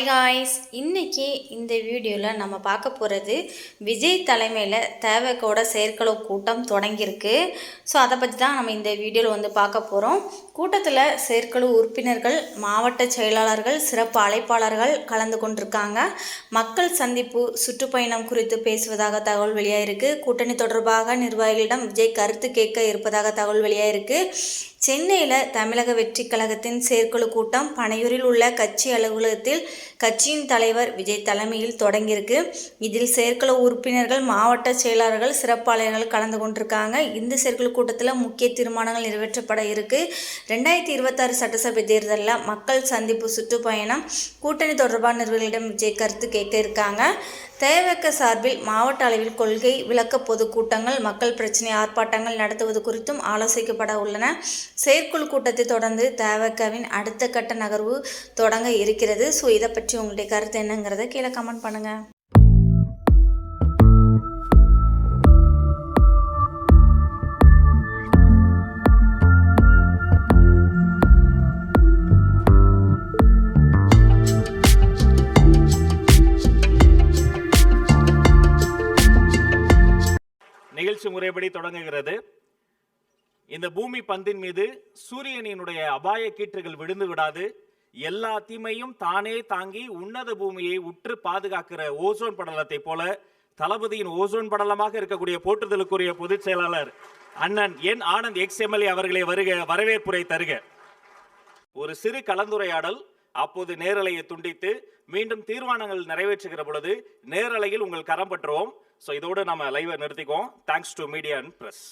Hi guys இன்றைக்கி இந்த வீடியோவில் நம்ம பார்க்க போகிறது விஜய் தலைமையில் தேவைக்கோட செயற்குழு கூட்டம் தொடங்கியிருக்கு. ஸோ அதை பற்றி தான் நம்ம இந்த வீடியோவில் வந்து பார்க்க போகிறோம் கூட்டத்தில் செயற்குழு உறுப்பினர்கள் மாவட்ட செயலாளர்கள் சிறப்பு அழைப்பாளர்கள் கலந்து கொண்டிருக்காங்க. மக்கள் சந்திப்பு சுற்றுப்பயணம் குறித்து பேசுவதாக தகவல் வெளியாயிருக்கு. கூட்டணி தொடர்பாக நிர்வாகிகளிடம் விஜய் கருத்து கேட்க இருப்பதாக தகவல் வெளியாயிருக்கு. சென்னையில் தமிழக வெற்றி கழகத்தின் செயற்குழு கூட்டம் பனையூரில் உள்ள கட்சி அலுவலகத்தில் கட்சியின் தலைவர் விஜய் தலைமையில் தொடங்கியிருக்கு. இதில் செயற்குழு உறுப்பினர்கள் மாவட்ட செயலாளர்கள் சிறப்பாளர்கள் கலந்து கொண்டிருக்காங்க. இந்த செயற்குழு கூட்டத்தில் முக்கிய தீர்மானங்கள் நிறைவேற்றப்பட இருக்கு. ரெண்டாயிரத்தி இருபத்தாறு சட்டசபை தேர்தலில் மக்கள் சந்திப்பு சுற்றுப்பயணம் கூட்டணி தொடர்பான நிறுவனங்களிடம் விஜய் கருத்து கேட்க இருக்காங்க. தேவக்க சார்பில் மாவட்ட அளவில் கொள்கை விளக்க பொதுக்கூட்டங்கள் மக்கள் பிரச்சினை ஆர்ப்பாட்டங்கள் நடத்துவது குறித்தும் ஆலோசிக்கப்பட உள்ளன. செயற்குழு கூட்டத்தை தொடர்ந்து தேவக்காவின் அடுத்த கட்ட நகர்வு தொடங்க இருக்கிறது. ஸோ இதை பற்றி உங்களுடைய கருத்து என்னங்கிறத கீழே கமெண்ட் பண்ணுங்கள் நிகழ்ச்சி முறைப்படி தொடங்குகிறது. இந்த பூமி பந்தின் மீது சூரியனினுடைய அபாய கீற்றுகள் விழுந்து விடாது. எல்லா தீமையும் தானே தாங்கி உன்னத பூமியை உற்று பாதுகாக்கிற ஓசோன் படலத்தை போல தளபதியின் ஓசோன் படலமாக இருக்கக்கூடிய போற்றுதலுக்குரிய பொதுச் செயலாளர் அண்ணன் என் ஆனந்த் எக்ஸ் எம்எல்ஏ அவர்களை வருக வரவேற்புரை தருக. ஒரு சிறு கலந்துரையாடல் அப்போது நேரலையை துண்டித்து மீண்டும் தீர்மானங்கள் நிறைவேற்றுகிற பொழுது நேரலையில் உங்கள் கரம் பற்றுவோம். ஸோ இதோடு நம்ம லைவை நிறுத்திக்குவோம். Thanks to media and press